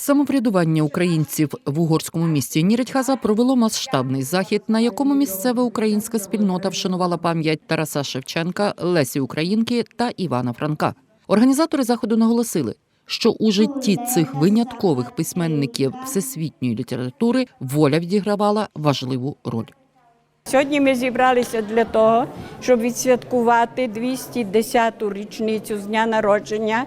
Самоврядування українців в угорському місті Нірідхаза провело масштабний захід, на якому місцева українська спільнота вшанувала пам'ять Тараса Шевченка, Лесі Українки та Івана Франка. Організатори заходу наголосили, що у житті цих виняткових письменників всесвітньої літератури воля відігравала важливу роль. Сьогодні ми зібралися для того, щоб відсвяткувати 210-ту річницю з дня народження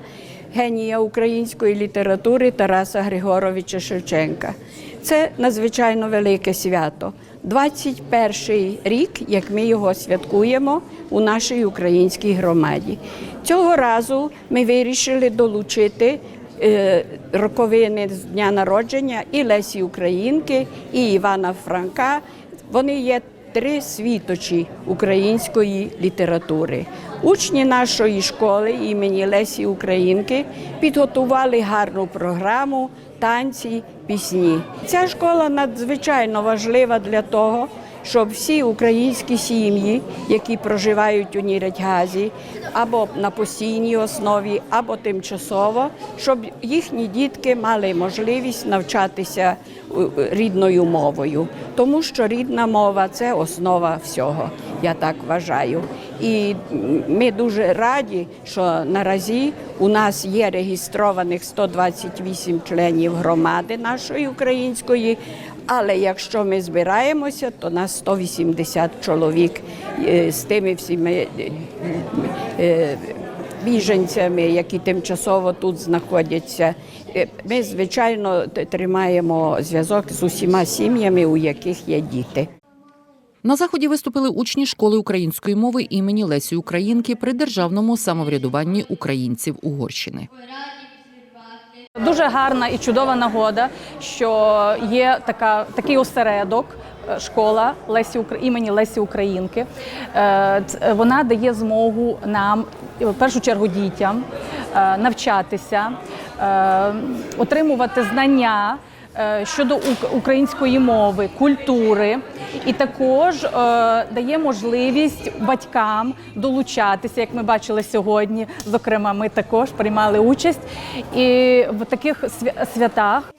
генія української літератури Тараса Григоровича Шевченка. Це надзвичайно велике свято. 21 рік, як ми його святкуємо у нашій українській громаді. Цього разу ми вирішили долучити е, роковини з дня народження і Лесі Українки, і Івана Франка. Вони є три світочі української літератури. Учні нашої школи імені Лесі Українки підготували гарну програму, танці, пісні. Ця школа надзвичайно важлива для того, щоб всі українські сім'ї, які проживають у Нірядьгазі, або на постійній основі, або тимчасово, щоб їхні дітки мали можливість навчатися е, рідною мовою, тому що рідна мова це основа всього. Я так вважаю. І ми дуже раді, що наразі у нас є реєстрованих 128 членів громади нашої української. Але якщо ми збираємося, то нас 180 чоловік е, з тими всіми е, е, біженцями, які тимчасово тут знаходяться. Ми, звичайно, тримаємо зв'язок з усіма сім'ями, у яких є діти. На заході виступили учні школи української мови імені Лесі Українки при державному самоврядуванні українців Угорщини. Дуже гарна і чудова нагода, що є така, такий осередок. е, Школа Лесі імені Лесі Українки. Е, Вона дає змогу нам, е, в першу чергу дітям, е, навчатися, е, отримувати знання е, щодо ук- української мови, культури, і також е, дає можливість батькам долучатися, як ми бачили сьогодні. Зокрема, ми також приймали участь і в таких святах.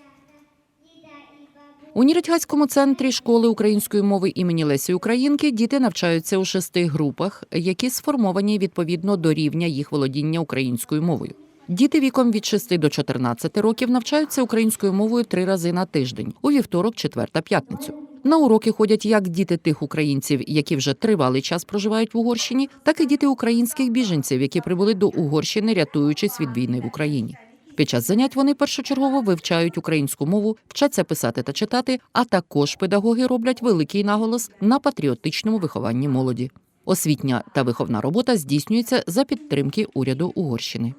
У Ніридьгацькому центрі школи української мови імені Лесі Українки діти навчаються у шести групах, які сформовані відповідно до рівня їх володіння українською мовою. Діти віком від 6 до 14 років навчаються українською мовою три рази на тиждень у вівторок, четвер та п'ятницю. На уроки ходять як діти тих українців, які вже тривалий час проживають в Угорщині, так і діти українських біженців, які прибули до Угорщини, рятуючись від війни в Україні. Під час занять вони першочергово вивчають українську мову, вчаться писати та читати, а також педагоги роблять великий наголос на патріотичному вихованні молоді. Освітня та виховна робота здійснюється за підтримки уряду Угорщини.